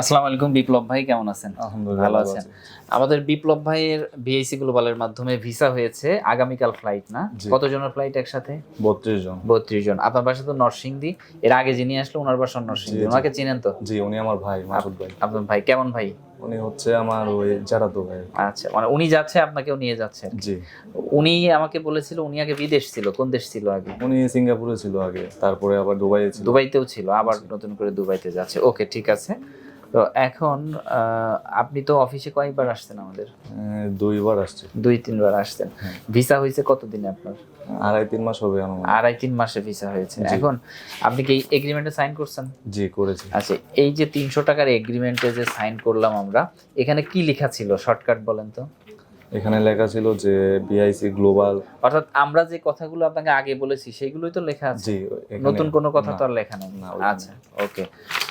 আসসালামু আলাইকুম বিপ্লব ভাই কেমন আছেন? আলহামদুলিল্লাহ ভালো আছেন? আমাদের বিপ্লব ভাইয়ের বিএসসি গ্লোবালের মাধ্যমে ভিসা হয়েছে আগামীকাল ফ্লাইট না। কতজনের ফ্লাইট একসাথে? বত্রিশ জন। বত্রিশ জন। আপনার বাসা তো নরসিংদী। এর আগে যিনি আসলো ওনার বাসা নরসিংদী। ওনাকে চিনেন তো? জি উনি আমার ভাই মাসুদ ভাই। আপনার ভাই কেমন ভাই? উনি হচ্ছে আমার ওই জারাতো ভাই। আচ্ছা মানে উনি যাচ্ছে আপনাকেও নিয়ে যাচ্ছে জি। উনি আমাকে বলেছিল উনি আগে বিদেশ ছিল কোন দেশ ছিল আগে? উনি সিঙ্গাপুরে ছিল আগে তারপরে আবার দুবাইয়ে ছিল। দুবাইতেও ছিল আবার নতুন করে দুবাইতে যাচ্ছে। ওকে ঠিক আছে। তো এখন আপনি তো অফিসে কয়েকবার আসছেন আমাদের। দুইবার আসছে। দুই তিনবার আসছেন। হ্যাঁ। ভিসা হয়েছে কতদিনে আপনার? আড়াই তিন মাস হবে আমার। আড়াই তিন মাসে ভিসা হয়েছে। এখন আপনি কি এগ্রিমেন্টে সাইন করছেন? জি করেছি। আচ্ছা এই যে তিনশো টাকার এগ্রিমেন্টে যে সাইন করলাম আমরা এখানে কি লেখা ছিল? শর্টকাট বলেন তো। এখানে লেখা ছিল যে বিআইসি গ্লোবাল অর্থাৎ আমরা যে কথাগুলো আপনাকে আগে বলেছি সেগুলোই তো লেখা আছে। জি নতুন কোনো কথা তো আর লেখা নেই। না, আচ্ছা ওকে।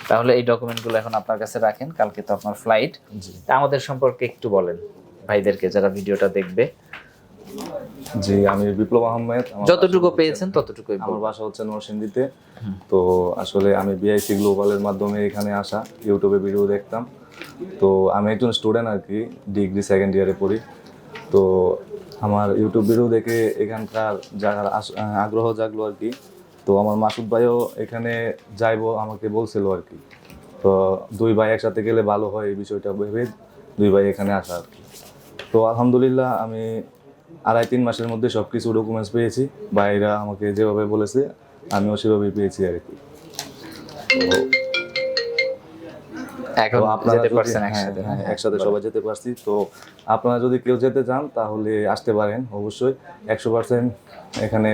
তাহলে এই ডকুমেন্টগুলো এখন আপনার কাছে রাখেন কালকে তো আপনার ফ্লাইট আমাদের সম্পর্কে একটু বলেন ভাইদেরকে যারা ভিডিওটা দেখবে। জি আমি বিপ্লব আহমেদ যতটুকু পেয়েছেন ততটুকুই আমার বাসা হচ্ছে নরসিংদীতে। তো আসলে আমি বিআইসি গ্লোবালের মাধ্যমে এখানে আসা ইউটিউবে ভিডিও দেখতাম। তো আমি একজন স্টুডেন্ট আর কি ডিগ্রি সেকেন্ড ইয়ারে পড়ি। তো আমার ইউটিউব ভিডিও দেখে এখানকার যারা আগ্রহ জাগলো আর কি তো আমার মাসুদ ভাইও এখানে যাইবো আমাকে বলছিল আর কি। তো দুই ভাই একসাথে গেলে ভালো হয় এই বিষয়টা ভেবে দুই ভাই এখানে আসা আর কি। তো আলহামদুলিল্লাহ আমি আড়াই তিন মাসের মধ্যে সব কিছু ডকুমেন্টস পেয়েছি। ভাইরা আমাকে যেভাবে বলেছে আমিও সেভাবেই পেয়েছি আর কি। এখন যেতে পারছেন হ্যাঁ, একসাথে হ্যাঁ, একসাথে সবাই যেতে পারছি। তো আপনারা যদি কেউ যেতে চান তাহলে আসতে পারেন অবশ্যই। একশো পার্সেন্ট এখানে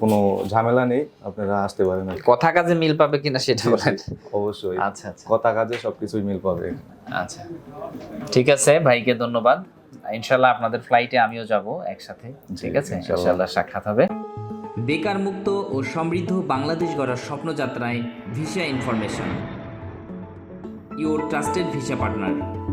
কোনো ঝামেলা নেই আপনারা আসতে পারেন আর কি। কথা কাজে মিল পাবে কিনা সেটা বলেন। অবশ্যই। আচ্ছা আচ্ছা। কথা কাজে সবকিছুই মিল পাবে আচ্ছা। ঠিক আছে ভাইকে ধন্যবাদ। ইনশাল্লাহ আপনাদের ফ্লাইটে আমিও যাব একসাথে ঠিক আছে? ইনশাল্লাহ। সাক্ষাৎ হবে। বেকার মুক্ত ও সমৃদ্ধ বাংলাদেশ গড়ার স্বপ্নযাত্রায় visa information your trusted visa partner